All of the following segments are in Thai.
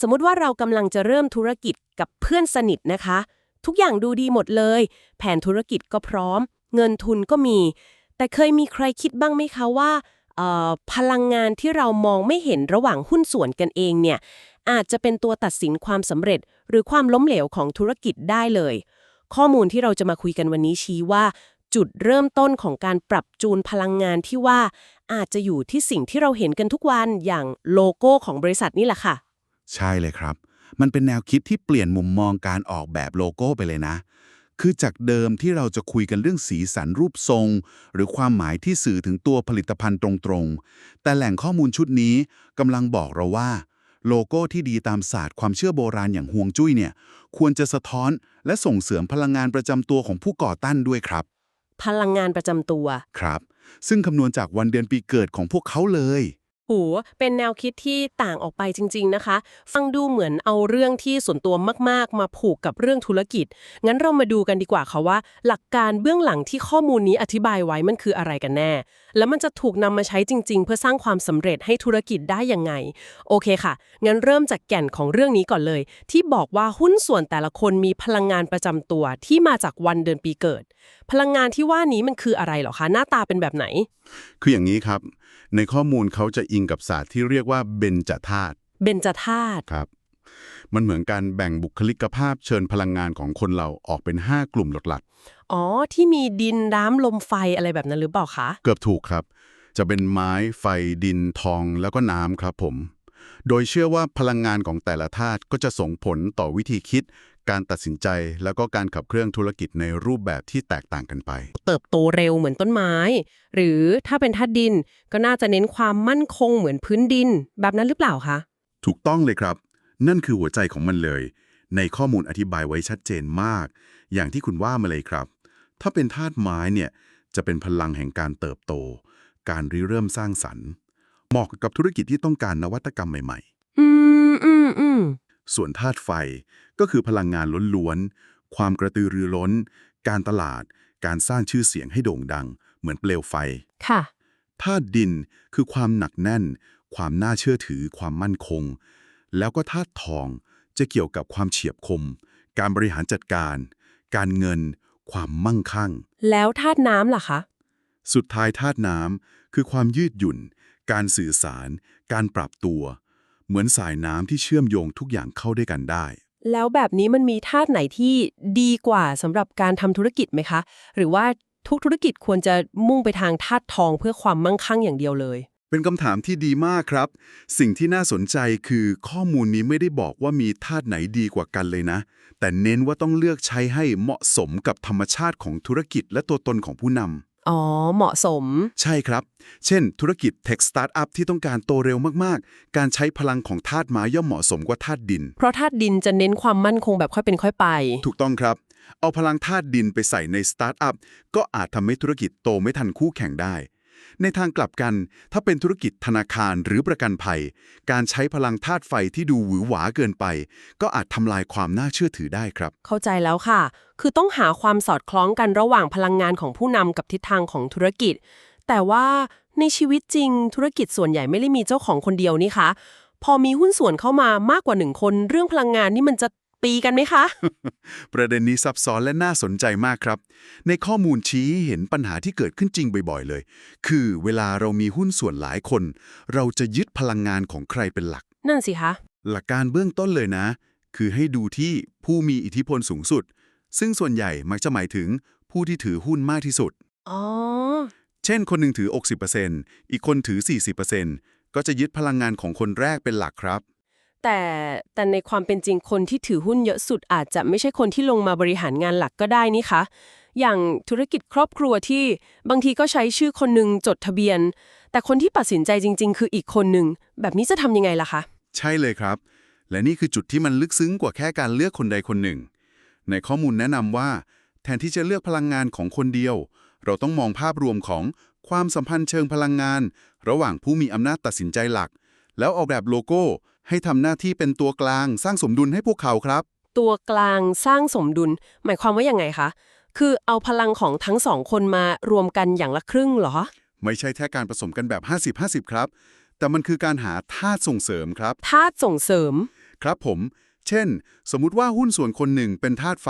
สมมติว่าเรากำลังจะเริ่มธุรกิจกับเพื่อนสนิทนะคะ ทุกอย่างดูดีหมดเลย แผนธุรกิจก็พร้อม เงินทุนก็มี แต่เคยมีใครคิดบ้างไหมคะว่าพลังงานที่เรามองไม่เห็นระหว่างหุ้นส่วนกันเองเนี่ยอาจจะเป็นตัวตัดสินความสำเร็จ หรือความล้มเหลวของธุรกิจได้เลย ข้อมูลที่เราจะมาคุยกันวันนี้ชี้ว่า จุดเริ่มต้นของการปรับจูนพลังงานที่ว่า อาจจะอยู่ที่สิ่งที่เราเห็นกันทุกวันอย่างโลโก้ของบริษัทนี่แหละค่ะ ใช่เลยครับ มันเป็นแนวคิดที่เปลี่ยนมุมมองการออกแบบโลโก้ไปเลยนะ คือจากเดิมที่เราจะคุยกันเรื่องสีสันรูปทรง หรือความหมายที่สื่อถึงตัวผลิตภัณฑ์ตรงๆ แต่แหล่งข้อมูลชุดนี้กำลังบอกเราว่า โลโก้ที่ดีตามศาสตร์ความเชื่อโบราณอย่างฮวงจุ้ยเนี่ย ควรจะสะท้อนและส่งเสริมพลังงานประจำตัวของผู้ก่อตั้นด้วยครับ พลังงานประจำตัว ครับ ซึ่งคำนวณจากวันเดือนปีเกิดของพวกเขาเลยโหเป็นแนวคิดที่ต่างออกไปจริง ๆนะคะ ฟังดูเหมือนเอาเรื่องที่ส่วนตัวมากๆ มาผูกกับเรื่องธุรกิจ งั้นเรามาดูกันดีกว่าค่ะว่า หลักการเบื้องหลังที่ข้อมูลนี้อธิบายไว้มันคืออะไรกันแน่ แล้วมันจะถูกนำมาใช้จริง ๆ เพื่อสร้างความสำเร็จให้ธุรกิจได้ยังไง โอเคค่ะ งั้นเริ่มจากแก่นของเรื่องนี้ก่อนเลย ที่บอกว่าหุ้นส่วนแต่ละคนมีพลังงานประจำตัวที่มาจากวันเดือนปีเกิดพลังงานที่ว่านี้มันคืออะไรเหรอคะ หน้าตาเป็นแบบไหน คืออย่างนี้ครับ ในข้อมูลเขาจะอิงกับศาสตร์ที่เรียกว่าเบญจธาตุเบญจธาตุครับ มันเหมือนการแบ่งบุคลิกภาพเชิญพลังงานของคนเราออกเป็น 5 กลุ่มหลักอ๋อ ที่มีดินน้ำลมไฟอะไรแบบนั้นหรือเปล่าคะๆเกือบถูกครับ จะเป็นไม้ไฟดินทองแล้วก็น้ำครับผม โดยเชื่อว่าพลังงานของแต่ละธาตุก็จะส่งผลต่อวิธีคิด การตัดสินใจแล้วก็การขับเคลื่อนธุรกิจในรูปแบบที่แตกต่างกันไป เติบโตเร็วเหมือนต้นไม้ หรือถ้าเป็นธาตุดินก็น่าจะเน้นความมั่นคงเหมือนพื้นดิน แบบนั้นหรือเปล่าคะถูกต้องเลยครับ นั่นคือหัวใจของมันเลย ในข้อมูลอธิบายไว้ชัดเจนมาก อย่างที่คุณว่ามาเลยครับ ถ้าเป็นธาตุไม้เนี่ยจะเป็นพลังแห่งการเติบโต การริเริ่มสร้างสรรค์ เหมาะกับธุรกิจที่ต้องการนวัตกรรมใหม่อืมอืมอืมๆส่วนธาตุไฟก็คือพลังงานล้วนๆ ความกระตือรือร้น การตลาด การสร้างชื่อเสียงให้โด่งดัง เหมือนเปลวไฟ ค่ะ ธาตุดินคือความหนักแน่น ความน่าเชื่อถือ ความมั่นคง แล้วก็ธาตุทองจะเกี่ยวกับความเฉียบคม การบริหารจัดการ การเงิน ความมั่งคั่ง แล้วธาตุน้ำล่ะคะ สุดท้ายธาตุน้ำคือความยืดหยุ่น การสื่อสาร การปรับตัว เหมือนสายน้ำที่เชื่อมโยงทุกอย่างเข้าด้วยกันได้ แล้วแบบนี้มันมีธาตุไหนที่ดีกว่าสำหรับการทำธุรกิจไหมคะ หรือว่าทุกธุรกิจควรจะมุ่งไปทางธาตุทองเพื่อความมั่งคั่งอย่างเดียวเลย เป็นคำถามที่ดีมากครับ สิ่งที่น่าสนใจคือข้อมูลนี้ไม่ได้บอกว่ามีธาตุไหนดีกว่ากันเลยนะ แต่เน้นว่าต้องเลือกใช้ให้เหมาะสมกับธรรมชาติของธุรกิจและตัวตนของผู้นำ อ๋อ เหมาะสม ใช่ครับ เช่น ธุรกิจเทคสตาร์ทอัพที่ต้องการโตเร็วมากๆ การใช้พลังของธาตุไม้ย่อมเหมาะสมกว่าธาตุดิน เพราะธาตุดินจะเน้นความมั่นคงแบบค่อยเป็นค่อยไป ถูกต้องครับ เอาพลังธาตุดินไปใส่ในสตาร์ทอัพก็อาจทำให้ธุรกิจโตไม่ทันคู่แข่งได้ ในทางกลับกัน ถ้าเป็นธุรกิจธนาคารหรือประกันภัย การใช้พลังธาตุไฟที่ดูหวือหวาเกินไป ก็อาจทำลายความน่าเชื่อถือได้ครับ เข้าใจแล้วค่ะ คือต้องหาความสอดคล้องกันระหว่างพลังงานของผู้นำกับทิศทางของธุรกิจ แต่ว่าในชีวิตจริงธุรกิจส่วนใหญ่ไม่ได้มีเจ้าของคนเดียวนี่คะพอมีหุ้นส่วนเข้ามามากกว่าหนึ่งคน เรื่องพลังงานนี่มันจะ ตีกันไหมคะ ประเด็นนี้ซับซ้อนและน่าสนใจมากครับ ในข้อมูลชี้ให้เห็นปัญหาที่เกิดขึ้นจริงบ่อยๆเลย คือเวลาเรามีหุ้นส่วนหลายคน เราจะยึดพลังงานของใครเป็นหลัก นั่นสิคะ หลักการเบื้องต้นเลยนะ คือให้ดูที่ผู้มีอิทธิพลสูงสุด ซึ่งส่วนใหญ่มักจะหมายถึงผู้ที่ถือหุ้นมากที่สุด อ๋อ เช่น คนหนึ่งถือ 60%อีกคนถือ 40%ก็จะยึดพลังงานของคนแรกเป็นหลักครับ แต่แต่ในความเป็นจริงคนที่ถือหุ้นเยอะสุดอาจจะไม่ใช่คนที่ลงมาบริหารงานหลักก็ได้นี่คะอย่างธุรกิจครอบครัวที่บางทีก็ใช้ชื่อคนหนึ่งจดทะเบียน แต่คนที่ตัดสินใจจริง ๆ คืออีกคนหนึ่งแบบนี้จะทำยังไงล่ะคะ ใช่เลยครับ และนี่คือจุดที่มันลึกซึ้งกว่าแค่การเลือกคนใดคนหนึ่ง ในข้อมูลแนะนำว่า แทนที่จะเลือกพลังงานของคนเดียว เราต้องมองภาพรวมของความสัมพันธ์เชิงพลังงาน ระหว่างผู้มีอำนาจตัดสินใจหลัก แล้วออกแบบโลโก้ ให้ทำหน้าที่เป็นตัวกลางสร้างสมดุลให้พวกเขาครับ ตัวกลางสร้างสมดุล หมายความว่ายังไงคะ คือเอาพลังของทั้งสองคนมารวมกันอย่างละครึ่งเหรอ ไม่ใช่แค่การผสมกันแบบ 50-50 ครับ แต่มันคือการหาธาตุส่งเสริมครับ ธาตุส่งเสริม ครับผม เช่น สมมุติว่าหุ้นส่วนคนหนึ่งเป็นธาตุไฟ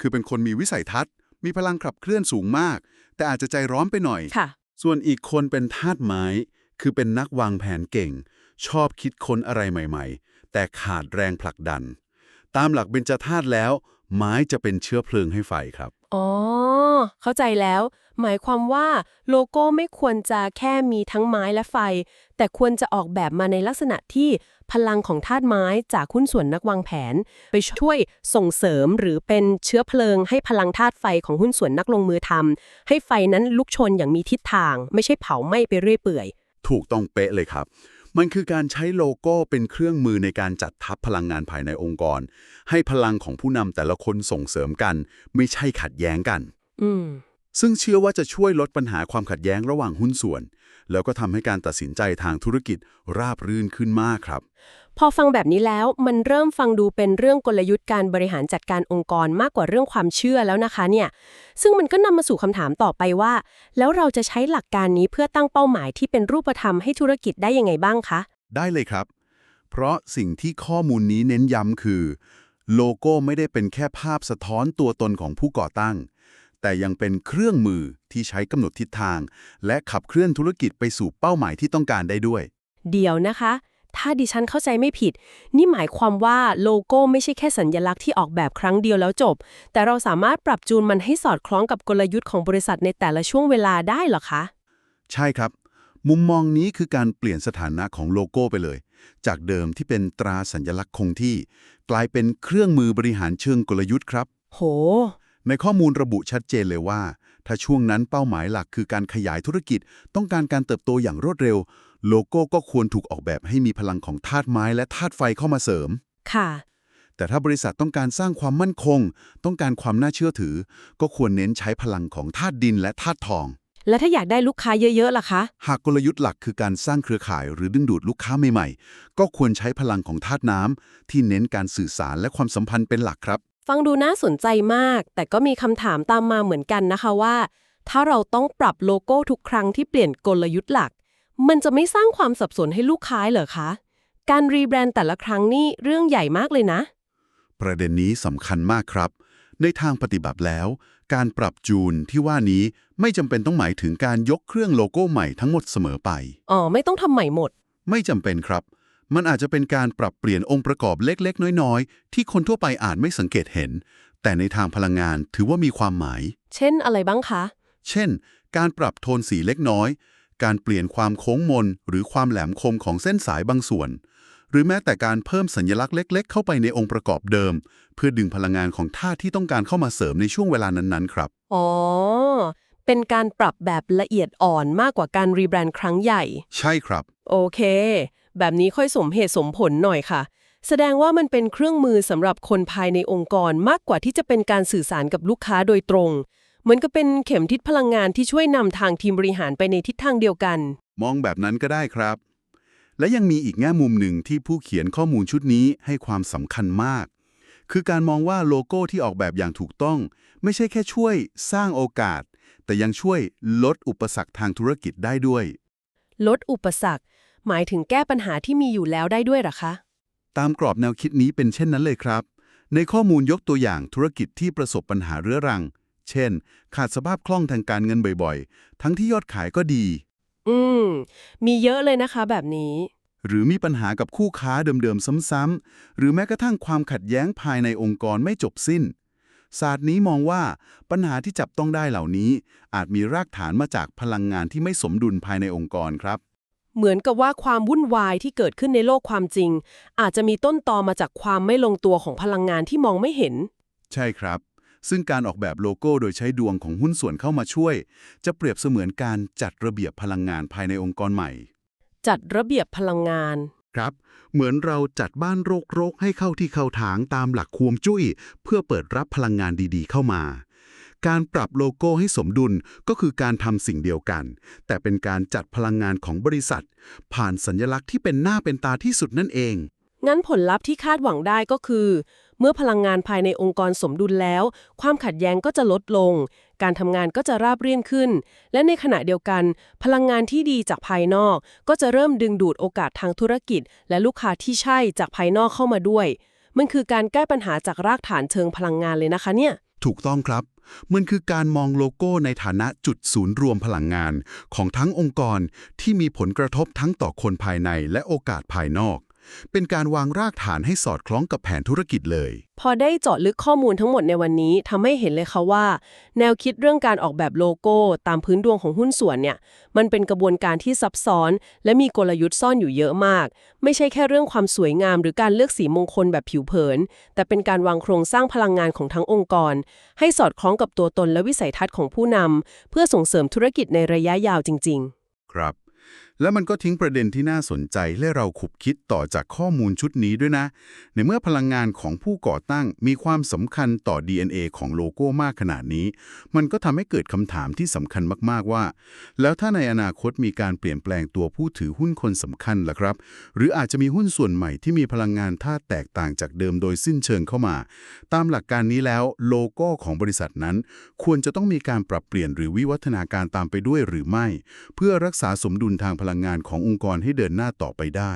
คือเป็นคนมีวิสัยทัศน์ มีพลังขับเคลื่อนสูงมาก แต่อาจจะใจร้อนไปหน่อย ค่ะ ส่วนอีกคนเป็นธาตุไม้ คือเป็นนักวางแผนเก่ง ชอบคิดค้นอะไรใหม่ๆ แต่ขาดแรงผลักดัน ตามหลักเบญจธาตุแล้ว ไม้จะเป็นเชื้อเพลิงให้ไฟครับ อ๋อ เข้าใจแล้ว หมายความว่าโลโก้ไม่ควรจะแค่มีทั้งไม้และไฟ แต่ควรจะออกแบบมาในลักษณะที่พลังของธาตุไม้จากหุ้นส่วนนักวางแผน ไปช่วยส่งเสริมหรือเป็นเชื้อเพลิงให้พลังธาตุไฟของหุ้นส่วนนักลงมือทำให้ไฟนั้นลุกชนอย่างมีทิศทาง ไม่ใช่เผาไหม้ไปเรื่อยเปื่อย ถูกต้องเป๊ะเลยครับ มันคือการใช้โลโก้เป็นเครื่องมือในการจัดทัพพลังงานภายในองค์กร ให้พลังของผู้นำแต่ละคนส่งเสริมกัน ไม่ใช่ขัดแย้งกัน อืม ซึ่งเชื่อว่าจะช่วยลดปัญหาความขัดแย้งระหว่างหุ้นส่วน แล้วก็ทำให้การตัดสินใจทางธุรกิจราบรื่นขึ้นมากครับ พอฟังแบบนี้แล้วมันเริ่มฟังดูเป็นเรื่องกลยุทธ์การบริหารจัดการองค์กรมากกว่าเรื่องความเชื่อแล้วนะคะเนี่ย ซึ่งมันก็นำมาสู่คำถามต่อไปว่า แล้วเราจะใช้หลักการนี้เพื่อตั้งเป้าหมายที่เป็นรูปธรรมให้ธุรกิจได้ยังไงบ้างคะ ได้เลยครับ เพราะสิ่งที่ข้อมูลนี้เน้นย้ำคือ โลโก้ไม่ได้เป็นแค่ภาพสะท้อนตัวตนของผู้ก่อตั้ง แต่ยังเป็นเครื่องมือที่ใช้กำหนดทิศทาง และขับเคลื่อนธุรกิจไปสู่เป้าหมายที่ต้องการได้ด้วย เดี๋ยวนะคะ ถ้าดิฉันเข้าใจไม่ผิด นี่หมายความว่าโลโก้ไม่ใช่แค่สัญลักษณ์ที่ออกแบบครั้งเดียวแล้วจบ แต่เราสามารถปรับจูนมันให้สอดคล้องกับกลยุทธ์ของบริษัทในแต่ละช่วงเวลาได้เหรอคะ ใช่ครับ มุมมองนี้คือการเปลี่ยนสถานะของโลโก้ไปเลย จากเดิมที่เป็นตราสัญลักษณ์คงที่ กลายเป็นเครื่องมือบริหารเชิงกลยุทธ์ครับ โห ในข้อมูลระบุชัดเจนเลยว่า ถ้าช่วงนั้นเป้าหมายหลักคือการขยายธุรกิจ ต้องการการเติบโตอย่างรวดเร็ว โลโก้ก็ควรถูกออกแบบให้มีพลังของธาตุไม้และธาตุไฟเข้ามาเสริม ค่ะ แต่ถ้าบริษัทต้องการสร้างความมั่นคง ต้องการความน่าเชื่อถือ ก็ควรเน้นใช้พลังของธาตุดินและธาตุทอง แล้วถ้าอยากได้ลูกค้าเยอะๆล่ะคะ หากกลยุทธ์หลักคือการสร้างเครือข่ายหรือดึงดูดลูกค้าใหม่ๆ ก็ควรใช้พลังของธาตุน้ำที่เน้นการสื่อสารและความสัมพันธ์เป็นหลักครับ ฟังดูน่าสนใจมาก แต่ก็มีคำถามตามมาเหมือนกันนะคะว่า ถ้าเราต้องปรับโลโก้ทุกครั้งที่เปลี่ยนกลยุทธ์หลัก มันจะไม่สร้างความสับสนให้ลูกค้าเหรอคะ การรีแบรนด์แต่ละครั้งนี่เรื่องใหญ่มากเลยนะ ประเด็นนี้สำคัญมากครับ ในทางปฏิบัติแล้ว การปรับจูนที่ว่านี้ไม่จำเป็นต้องหมายถึงการยกเครื่องโลโก้ใหม่ทั้งหมดเสมอไป อ๋อ ไม่ต้องทำใหม่หมด ไม่จำเป็นครับ มันอาจจะเป็นการปรับเปลี่ยนองค์ประกอบเล็กๆ น้อยๆ ที่คนทั่วไปอาจไม่สังเกตเห็น แต่ในทางพลังงานถือว่ามีความหมาย เช่นอะไรบ้างคะ เช่น การปรับโทนสีเล็กน้อย การเปลี่ยนความโค้งมน หรือความแหลมคมของเส้นสายบางส่วน หรือแม้แต่การเพิ่มสัญลักษณ์เล็ก ๆ เข้าไปในองค์ประกอบเดิม เพื่อดึงพลังงานของธาตุที่ต้องการเข้ามาเสริมในช่วงเวลานั้นๆ ครับ อ๋อ เป็นการปรับแบบละเอียดอ่อนมากกว่าการรีแบรนด์ครั้งใหญ่ ใช่ครับ โอเค แบบนี้ค่อยสมเหตุสมผลหน่อยค่ะ แสดงว่ามันเป็นเครื่องมือสำหรับคนภายในองค์กรมากกว่าที่จะเป็นการสื่อสารกับลูกค้าโดยตรง เหมือนกับเป็นเข็มทิศพลังงานที่ช่วยนำทางทีมบริหารไปในทิศทางเดียวกัน มองแบบนั้นก็ได้ครับ และยังมีอีกแง่มุมหนึ่งที่ผู้เขียนข้อมูลชุดนี้ให้ความสำคัญมาก คือการมองว่าโลโก้ที่ออกแบบอย่างถูกต้อง ไม่ใช่แค่ช่วยสร้างโอกาส แต่ยังช่วยลดอุปสรรคทางธุรกิจได้ด้วย ลดอุปสรรค หมายถึงแก้ปัญหาที่มีอยู่แล้วได้ด้วยเหรอคะ ตามกรอบแนวคิดนี้เป็นเช่นนั้นเลยครับ ในข้อมูลยกตัวอย่างธุรกิจที่ประสบปัญหาเรื้อรัง เช่น ขาดสภาพคล่องทางการเงินบ่อยๆ ทั้งที่ยอดขายก็ดี อืม มีเยอะเลยนะคะแบบนี้ หรือมีปัญหากับคู่ค้าเดิมๆ ซ้ำๆ หรือแม้กระทั่งความขัดแย้งภายในองค์กรไม่จบสิ้นศาสตร์นี้มองว่าปัญหาที่จับต้องได้เหล่านี้ อาจมีรากฐานมาจากพลังงานที่ไม่สมดุลภายในองค์กรครับ เหมือนกับว่าความวุ่นวายที่เกิดขึ้นในโลกความจริง อาจจะมีต้นตอมาจากความไม่ลงตัวของพลังงานที่มองไม่เห็น ใช่ครับ ซึ่งการออกแบบโลโก้โดยใช้ดวงของหุ้นส่วนเข้ามาช่วย จะเปรียบเสมือนการจัดระเบียบพลังงานภายในองค์กรใหม่ จัดระเบียบพลังงาน ครับ เหมือนเราจัดบ้านโรคๆให้เข้าที่เข้าทางตามหลักควมจุ้ย เพื่อเปิดรับพลังงานดีๆ เข้ามา การปรับโลโก้ให้สมดุลก็คือการทำสิ่งเดียวกัน แต่เป็นการจัดพลังงานของบริษัท ผ่านสัญลักษณ์ที่เป็นหน้าเป็นตาที่สุดนั่นเอง งั้นผลลัพธ์ที่คาดหวังได้ก็คือ เมื่อพลังงานภายในองค์กรสมดุลแล้ว ความขัดแย้งก็จะลดลง การทำงานก็จะราบรื่นขึ้น และในขณะเดียวกัน พลังงานที่ดีจากภายนอก ก็จะเริ่มดึงดูดโอกาสทางธุรกิจ และลูกค้าที่ใช่จากภายนอกเข้ามาด้วย มันคือการแก้ปัญหาจากรากฐานเชิงพลังงานเลยนะคะเนี่ย ถูกต้องครับ มันคือการมองโลโก้ในฐานะจุดศูนย์รวมพลังงานของทั้งองค์กรที่มีผลกระทบทั้งต่อคนภายในและโอกาสภายนอก เป็นการวางรากฐานให้สอดคล้องกับแผนธุรกิจเลย พอได้เจาะลึกข้อมูลทั้งหมดในวันนี้ทำให้เห็นเลยค่ะว่า แนวคิดเรื่องการออกแบบโลโก้ ตามพื้นดวงของหุ้นส่วนเนี่ย มันเป็นกระบวนการที่ซับซ้อน และมีกลยุทธ์ซ่อนอยู่เยอะมาก ไม่ใช่แค่เรื่องความสวยงาม หรือการเลือกสีมงคลแบบผิวเผิน แต่เป็นการวางโครงสร้างพลังงานของทั้งองค์กร ให้สอดคล้องกับตัวตนและวิสัยทัศน์ของผู้นำเพื่อส่งเสริมธุรกิจในระยะยาวจริง ๆ ครับ แล้วมันก็ทิ้งประเด็นที่น่าสนใจให้เราขุบคิดต่อจากข้อมูลชุดนี้ด้วยนะ ในเมื่อพลังงานของผู้ก่อตั้งมีความสำคัญต่อ DNA ของโลโก้มากขนาดนี้ มันก็ทำให้เกิดคำถามที่สำคัญมากๆว่า แล้วถ้าในอนาคตมีการเปลี่ยนแปลงตัวผู้ถือหุ้นคนสำคัญล่ะครับ หรืออาจจะมีหุ้นส่วนใหม่ที่มีพลังงานท่าแตกต่างจากเดิมโดยสิ้นเชิงเข้ามา ตามหลักการนี้แล้วโลโก้ของบริษัทนั้น ควรจะต้องมีการปรับเปลี่ยนหรือวิวัฒนาการตามไปด้วยหรือไม่ เพื่อรักษาสมดุลทางพลังงานขององค์กรให้เดินหน้าต่อไปได้